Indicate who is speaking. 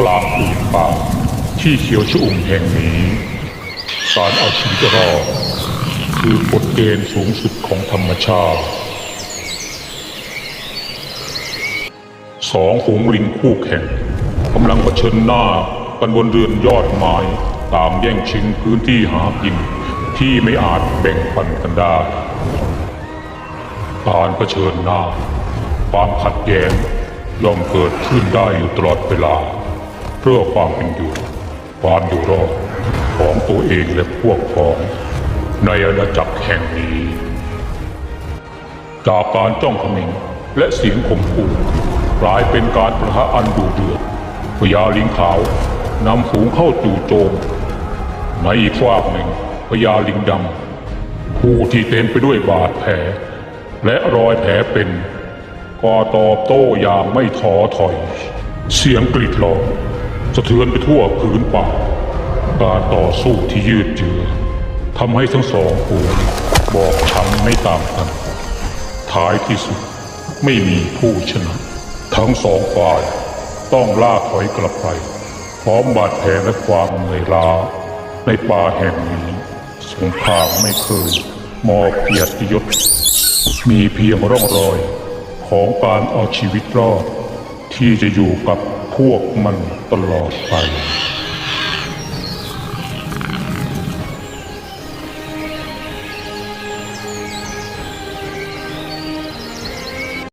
Speaker 1: กลางผืนป่าที่เขียวชุ่มแห่งนี้ การเอาชีวิตรอดคือกฎเกณฑ์สูงสุดของธรรมชาติสองฝูงลิงคู่แข่งกำลังเผชิญหน้ากันบนเรือนยอดไม้ตามแย่งชิงพื้นที่หากินที่ไม่อาจแบ่งปันกันได้การเผชิญหน้า ความขัดแย้งย่อมเกิดขึ้นได้อยู่ตลอดเวลา พื่อความเป็นอยู่ ความอยู่รอดของตัวเองและพวกพ้องในอาณาจักรแห่งนี้ จากการจ้องเขม็งและเสียงข่มขู่กลายเป็นการประทะอันดุเดือดพญาลิงขาวนำฝูงเข้าจู่โจมในอีกฝากหนึ่งพญาลิงดำผู้ที่เต็มไปด้วยบาดแผล และรอยแผลเป็นก็ตอบโต้อย่างไม่ท้อถอย เสียงกรีดร้อง สะเทือนไปทั่วพื้นป่า การต่อสู้ที่ยืดเยื้อทำให้ทั้งสองฝูงบอบช้ำไม่ต่างกัน ท้ายที่สุดไม่มีผู้ชนะ ทั้งสองฝ่ายต้องล่าถอยกลับไป พร้อมบาดแผลและความเหนื่อยล้า ในป่าแห่งนี้สงครามไม่เคยมอบเกียรติยศ มีเพียงร่องรอยของการเอาชีวิตรอด ที่จะอยู่กับ พวกมันตลอดไป